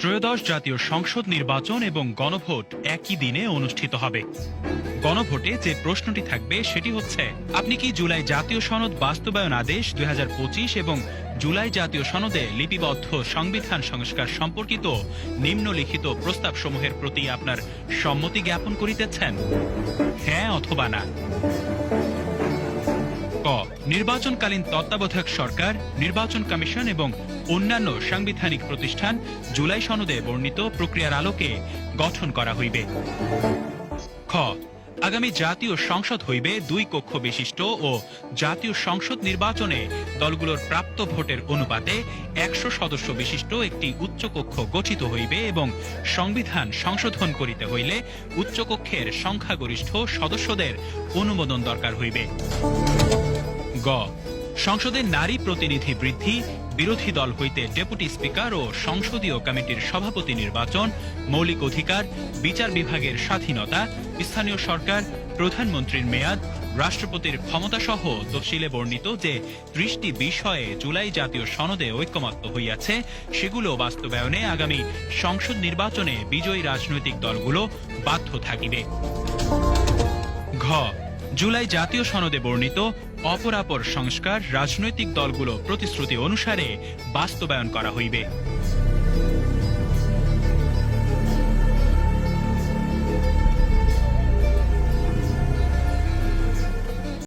ত্রয়োদশ জাতীয় সংসদ নির্বাচন এবং গণভোট একই দিনে অনুষ্ঠিত হবে। গণভোটে যে প্রশ্নটি থাকবে সেটি হচ্ছে, আপনি কি জুলাই জাতীয় সনদ বাস্তবায়ন আদেশ দুই এবং জুলাই জাতীয় সনদে লিপিবদ্ধ সংবিধান সংস্কার সম্পর্কিত নিম্নলিখিত প্রস্তাবসমূহের প্রতি আপনার সম্মতি জ্ঞাপন করিতেছেন? হ্যাঁ অথবা না? ক, নির্বাচনকালীন তত্ত্বাবধায়ক সরকার, নির্বাচন কমিশন এবং অন্যান্য সাংবিধানিক প্রতিষ্ঠান জুলাই সনদে বর্ণিত প্রক্রিয়ার আলোকে গঠন করা হইবে। খ আগামী জাতীয় সংসদ হইবে দুই কক্ষ বিশিষ্ট ও জাতীয় সংসদ নির্বাচনে দলগুলোর প্রাপ্ত ভোটের অনুপাতে একশো সদস্য বিশিষ্ট একটি উচ্চকক্ষ গঠিত হইবে এবং সংবিধান সংশোধন করিতে হইলে উচ্চকক্ষের সংখ্যাগরিষ্ঠ সদস্যদের অনুমোদন দরকার হইবে। গ সংসদে নারী প্রতিনিধি বৃদ্ধি বিরোধী দল হইতে ডেপুটি স্পিকার ও সংসদীয় কমিটির সভাপতি নির্বাচন, মৌলিক অধিকার, বিচার বিভাগের স্বাধীনতা, স্থানীয় সরকার, প্রধানমন্ত্রীর মেয়াদ, রাষ্ট্রপতির ক্ষমতাসহ তফসিলে বর্ণিত যে ত্রিশটি বিষয়ে জুলাই জাতীয় সনদে ঐক্যমত্য হইয়াছে, সেগুলো বাস্তবায়নে আগামী সংসদ নির্বাচনে বিজয়ী রাজনৈতিক দলগুলো বাধ্য থাকিবে। ঘ জুলাই জাতীয় সনদে বর্ণিত অপরাপর সংস্কার রাজনৈতিক দলগুলো প্রতিশ্রুতি অনুসারে বাস্তবায়ন করা হইবে।